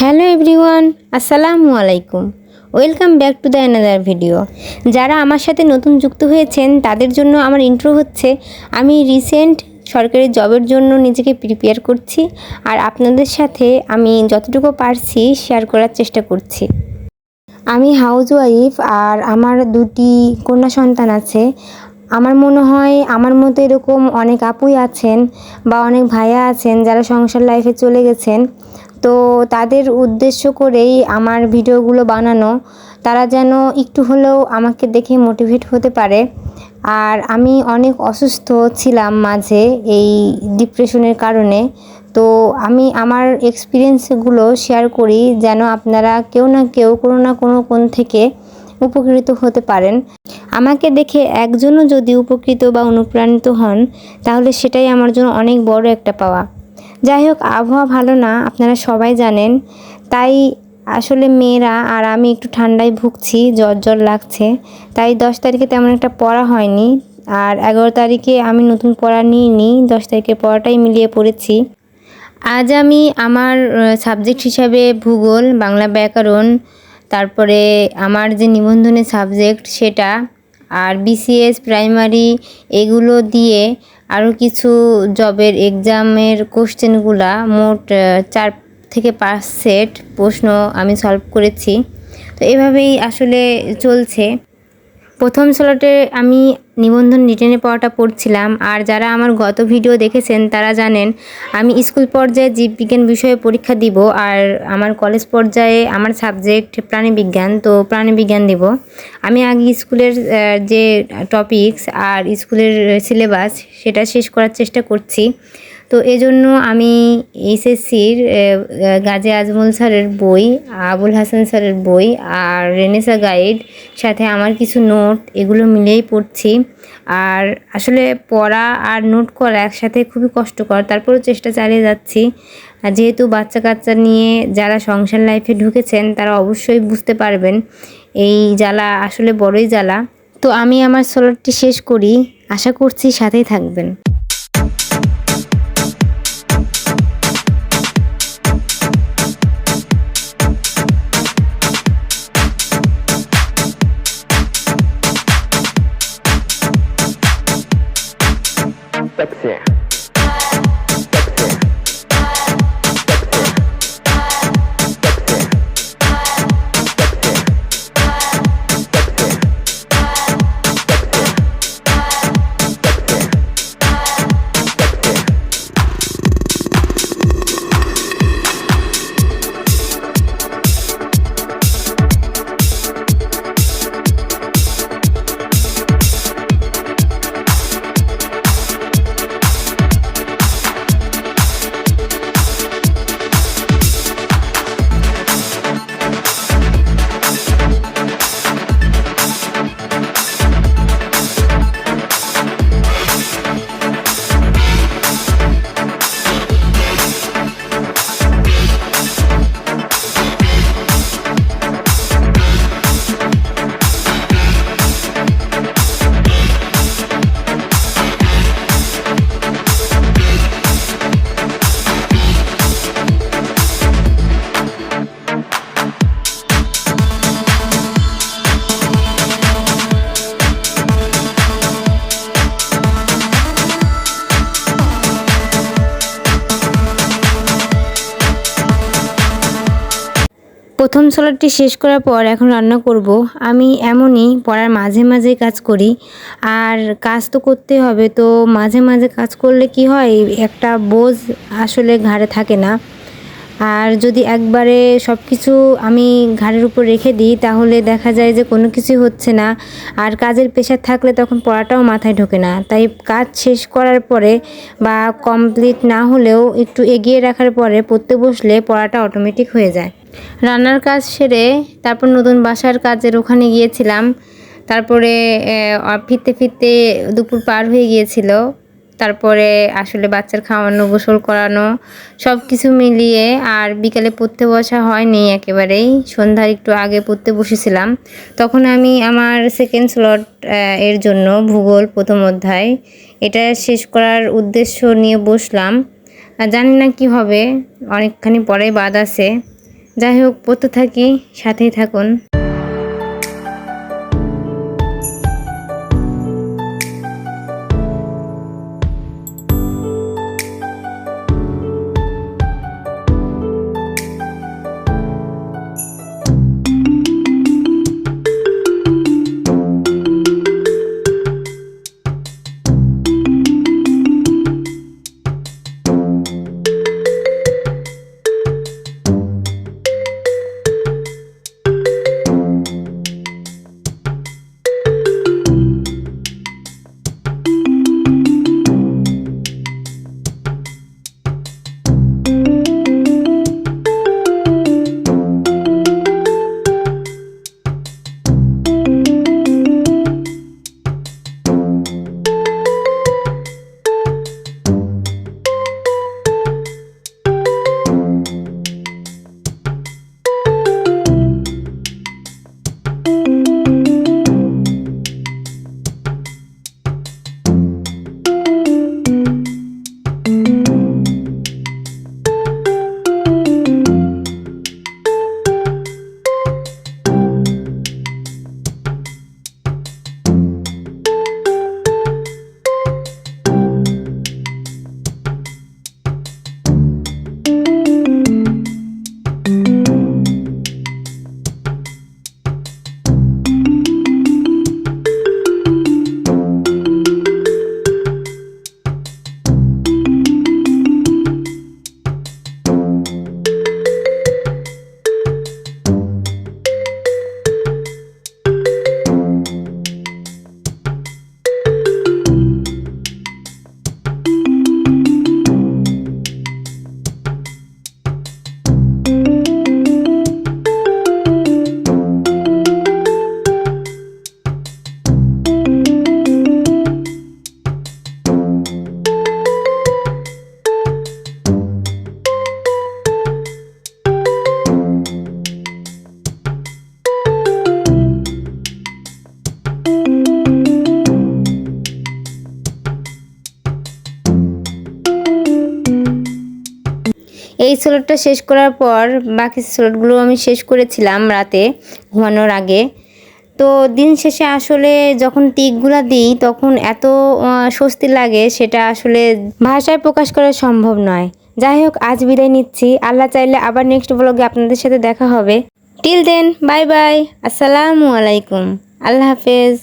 Hello everyone, আসসালামু আলাইকুম। Welcome back to the another video. যারা আমার সাথে নতুন যুক্ত হয়েছেন, তাদের জন্য আমার ইন্ট্রো হচ্ছে, আমি রিসেন্ট সরকারি জবের জন্য নিজেকে প্রিপেয়ার করছি, আর আপনাদের সাথে আমি যতটুকু পারছি শেয়ার করার চেষ্টা করছি। আমি হাউস ওয়াইফ আর আমার দুটি কন্যা সন্তান আছে। আমার মনে হয়, আমার মতো এরকম অনেক আপুই আছেন, বা অনেক ভাইয়া আছেন, যারা সংসার লাইফে চলে গেছেন। তো তাদের উদ্দেশ্য করেই আমার ভিডিওগুলো বানানো। তারা যেন একটু হলেও আমাকে দেখে মোটিভেট হতে পারে। আর আমি অনেক অসুস্থ ছিলাম মাঝে এই ডিপ্রেশনের কারণে। তো আমি আমার এক্সপিরিয়েন্সগুলো শেয়ার করি যেন আপনারা কেউ না কেউ কোনো না কোনো কোণ থেকে উপকৃত হতে পারেন। আমাকে দেখে একজনও যদি উপকৃত বা অনুপ্রাণিত হন, তাহলে সেটাই আমার জন্য অনেক বড় একটা পাওয়া। যাই হোক, আবহাওয়া ভালো না, আপনারা সবাই জানেন। তাই আসলে মেয়েরা আর আমি একটু ঠান্ডায় ভুগছি, জ্বর জ্বর লাগছে। তাই দশ তারিখে তেমন একটা পড়া হয়নি। আর এগারো তারিখে আমি নতুন পড়া নিয়ে নিই দশ তারিখে পড়াটাই মিলিয়ে পড়েছি। আজ আমি আমার সাবজেক্ট হিসাবে ভূগোল, বাংলা ব্যাকরণ, তারপরে আমার যে নিবন্ধনের সাবজেক্ট সেটা, আর বিসিএস প্রাইমারি এগুলো দিয়ে আরও কিছু জবের এক্সামের কোশ্চেনগুলা মোট চার থেকে পাঁচ সেট প্রশ্ন আমি সলভ করেছি। তো এভাবেই আসলে চলছে। প্রথম স্লটে আমি নিবন্ধন রিটেনে পড়াটা পড়ছিলাম। আর যারা আমার গত ভিডিও দেখেছেন, তারা জানেন, আমি স্কুল পর্যায়ে জীববিজ্ঞান বিষয়ে পরীক্ষা দিব আর আমার কলেজ পর্যায়ে আমার সাবজেক্ট প্রাণীবিজ্ঞান তো প্রাণীবিজ্ঞান দেব। আমি আগে স্কুলের যে টপিকস আর স্কুলের সিলেবাস সেটা শেষ করার চেষ্টা করছি। তো এজন্য আমি এইচএসসির গাজী আজমল স্যারের বই, আবুল হাসান স্যারের বই আর রেনেসা গাইড সাথে আমার কিছু নোট, এগুলো মিলেই পড়ছি। আর আসলে পড়া আর নোট করা একসাথে খুবই কষ্টকর, তারপরেও চেষ্টা চালিয়ে যাচ্ছি। আর যেহেতু বাচ্চা কাচ্চা নিয়ে যারা সংসার লাইফে ঢুকেছেন, তারা অবশ্যই বুঝতে পারবেন, এই জ্বালা আসলে বড়ই জ্বালা। তো আমি আমার সোলারটি শেষ করি, আশা করছি সাথেই থাকবেন। প্রথম সোলারটি শেষ করার পর এখন রান্না করব। আমি এমনই পড়ার মাঝে মাঝে কাজ করি। আর কাজ তো করতে হবে, তো মাঝে মাঝে কাজ করলে কি হয়? একটা বোঝ আসলে ঘাড়ে থাকে না। আর যদি একবারে সব কিছু আমি ঘাড়ের উপর রেখে দিই, তাহলে দেখা যায় যে কোনো কিছু হচ্ছে না। আর কাজের প্রেশার থাকলে তখন পড়াটাও মাথায় ঢোকে না। তাই কাজ শেষ করার পরে বা কমপ্লিট না হলেও একটু এগিয়ে রাখার পরে পড়তে বসলে পড়াটা অটোমেটিক হয়ে যায়। রান্নার কাজ সেরে তারপর নতুন বাসার কাজের ওখানে গিয়েছিলাম। তারপরে ফিরতে ফিরতে দুপুর পার হয়ে গিয়েছিল। তারপরে আসলে বাচ্চার খাওয়ানো, গোসল করানো সব কিছু মিলিয়ে আর বিকালে পড়তে বসা হয়নি একেবারেই। সন্ধ্যার একটু আগে পড়তে বসেছিলাম। তখন আমি আমার সেকেন্ড স্লট এর জন্য ভূগোল প্রথম অধ্যায়, এটা শেষ করার উদ্দেশ্য নিয়ে বসলাম। জানি না কি হবে, অনেকখানি পরে বাদ আছে। যাই হোক পড়তে থাকি সাথেই থাকুন। এই স্লোটটা শেষ করার পর বাকি স্লোটগুলো আমি শেষ করেছিলাম রাতে, ঘুমানোর আগে। তো দিন শেষে আসলে যখন টিকগুলা দিই, তখন এত স্বস্তি লাগে সেটা আসলে ভাষায় প্রকাশ করা সম্ভব নয়। যাই হোক, আজ বিদায় নিচ্ছি। আল্লাহ চাইলে আবার নেক্সট ব্লগে আপনাদের সাথে দেখা হবে। টিল দেন বাই বাই আসসালামু আলাইকুম। আল্লাহ হাফেজ।